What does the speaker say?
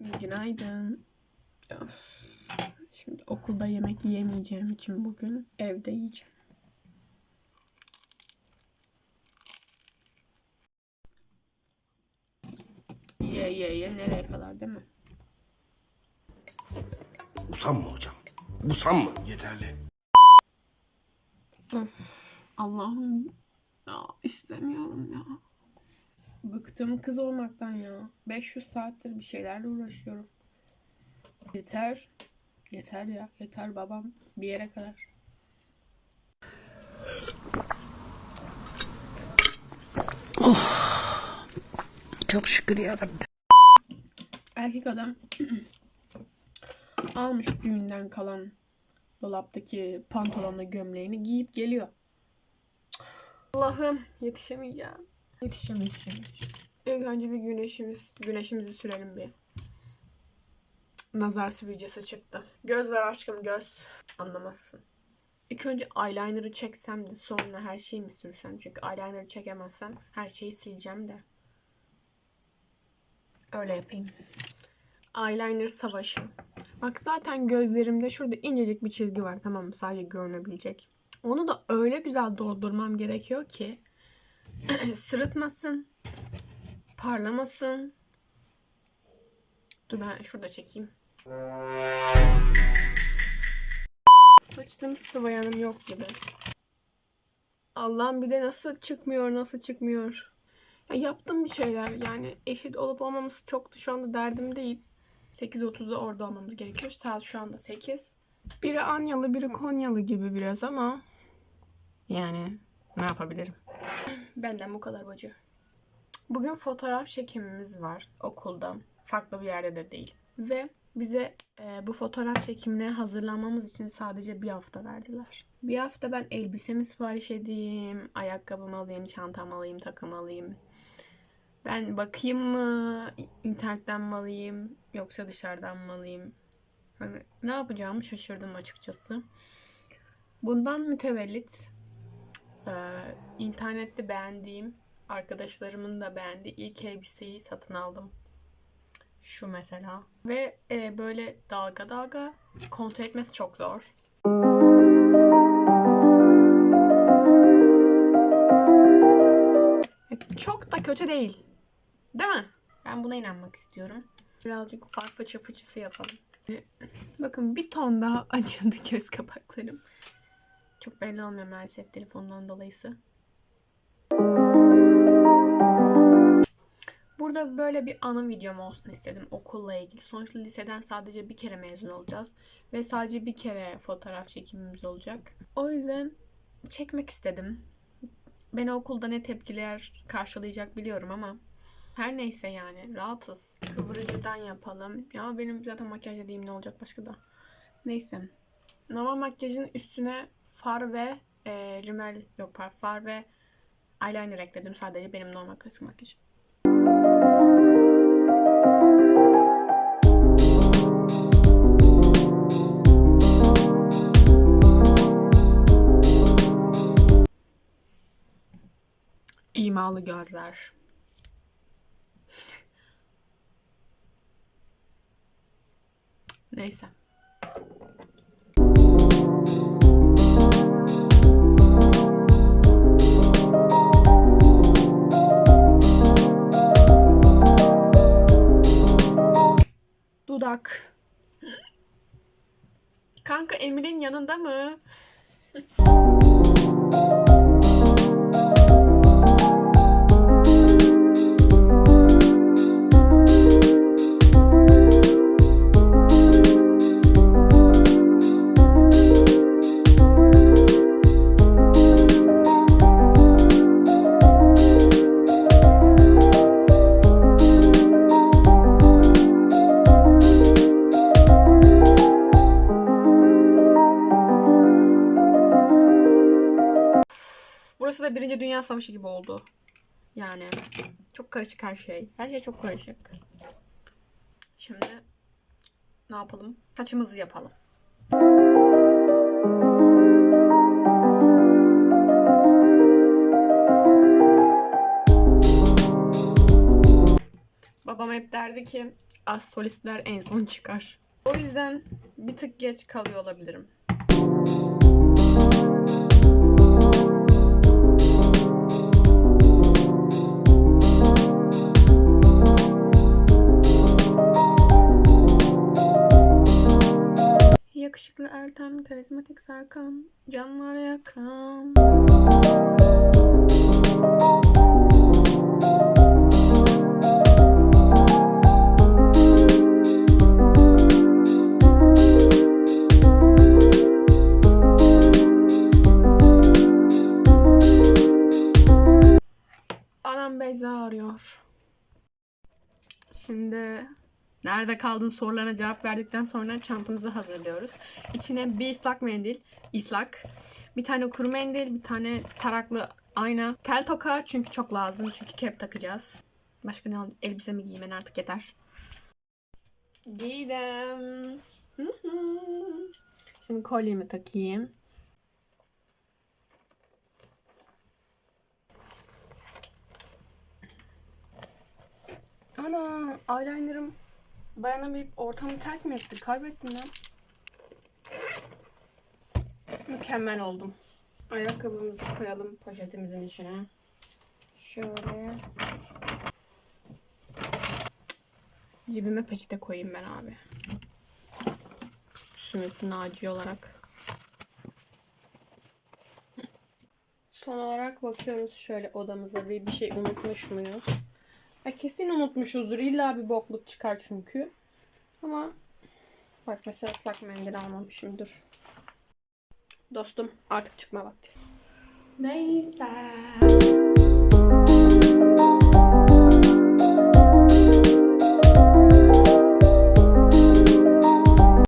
Günaydın. Of. Şimdi okulda yemek yiyemeyeceğim için bugün evde yiyeceğim. Ye ye ye nereye kadar değil mi? Busam mı hocam? Busam mı? Yeterli. Öf Allah'ım ya istemiyorum ya. Bıktım kız olmaktan ya. 500 saattir bir şeylerle uğraşıyorum. Yeter. Yeter ya. Yeter babam. Bir yere kadar. Çok şükür yarabbim. Erkek adam almış düğünden kalan dolaptaki pantolonla gömleğini giyip geliyor. Allah'ım yetişemeyeceğim. Yetişeceğim yetişeceğim. İlk önce bir güneşimiz, güneşimizi sürelim bir. Nazar sivilcesi çıktı. Göz ver aşkım göz. Anlamazsın. İlk önce eyeliner'ı çeksem de sonra her şeyi mi sürsem? Çünkü eyeliner'ı çekemezsem her şeyi sileceğim de. Öyle yapayım. Eyeliner savaşı. Bak zaten gözlerimde şurada incecik bir çizgi var tamam mı? Sadece görünebilecek. Onu da öyle güzel doldurmam gerekiyor ki sırıtmasın, parlamasın. Dur ben şurada çekeyim. Saçım sıvayanım yok gibi. Allah'ım bir de nasıl çıkmıyor, nasıl çıkmıyor. Ya yaptım bir şeyler yani eşit olup olmaması çok şu anda derdim değil. 8.30'da orada olmamız gerekiyor. Saat şu anda 8. Biri Anyalı, biri Konyalı gibi biraz ama yani ne yapabilirim? Benden bu kadar bacı. Bugün fotoğraf çekimimiz var okulda. Farklı bir yerde de değil. Ve bize e, bu fotoğraf çekimine hazırlanmamız için sadece bir hafta verdiler. Bir hafta ben elbisemi sipariş edeyim, ayakkabımı alayım, çantamı alayım, takım alayım. Ben bakayım mı, internetten mi alayım, yoksa dışarıdan mı alayım? Hani ne yapacağımı şaşırdım açıkçası. Bundan mütevellit e, internette beğendiğim, arkadaşlarımın da beğendiği ilk elbiseyi satın aldım. Şu mesela. Ve e, böyle dalga dalga kontrol etmesi çok zor. E, Çok da kötü değil. Değil mi? Ben buna inanmak istiyorum. Birazcık far fıçı fıçısı yapalım. E, Bakın bir ton daha acıdı göz kapaklarım. Çok belli olmuyor maalesef telefondan dolayısı. Burada böyle bir anı videom olsun istedim okulla ilgili. Sonuçta liseden sadece bir kere mezun olacağız. Ve sadece bir kere fotoğraf çekimimiz olacak. O yüzden çekmek istedim. Beni okulda ne tepkiler karşılayacak biliyorum ama her neyse yani rahatız. Kıvırıcıdan yapalım. Ya benim zaten makyaj dediğim ne olacak başka da. Neyse. Normal makyajın üstüne far ve e, rimel yok far, ve eyeliner ekledim sadece benim normal klasik makyajım. İmalı gözler. Neyse. Dudak. Kanka Emir'in yanında mı? Burası da Birinci Dünya Savaşı gibi oldu. Yani çok karışık her şey. Her şey çok karışık. Şimdi ne yapalım? Saçımızı yapalım. Baba Babam hep derdi ki az solistler en son çıkar. O yüzden bir tık geç kalıyor olabilirim. Yakışıklı Ertan, karizmatik Serkan, canlara yakın. Anam Beyza arıyor. Şimdi nerede kaldın sorularına cevap verdikten sonra çantamızı hazırlıyoruz. İçine bir ıslak mendil, ıslak, bir tane kuru mendil, bir tane taraklı ayna, tel toka çünkü çok lazım çünkü kep takacağız. Başka ne alayım? Elbise mi giymen artık yeter. Giydim. Şimdi kolyemi takayım. Ana eyelinerım dayanamayıp ortamı terk mi etti? Kaybettim ben. Mükemmel oldum. Ayakkabımızı koyalım poşetimizin içine. Şöyle. Cebime peçete koyayım ben abi. Sümük Naci olarak. Son olarak bakıyoruz şöyle odamıza bir, bir şey unutmuş muyuz? Ya kesin unutmuşuzdur. İlla bir bokluk çıkar çünkü. Ama bak mesela ıslak mendil almamışım. Dur. Dostum artık çıkma vakti. Neyse.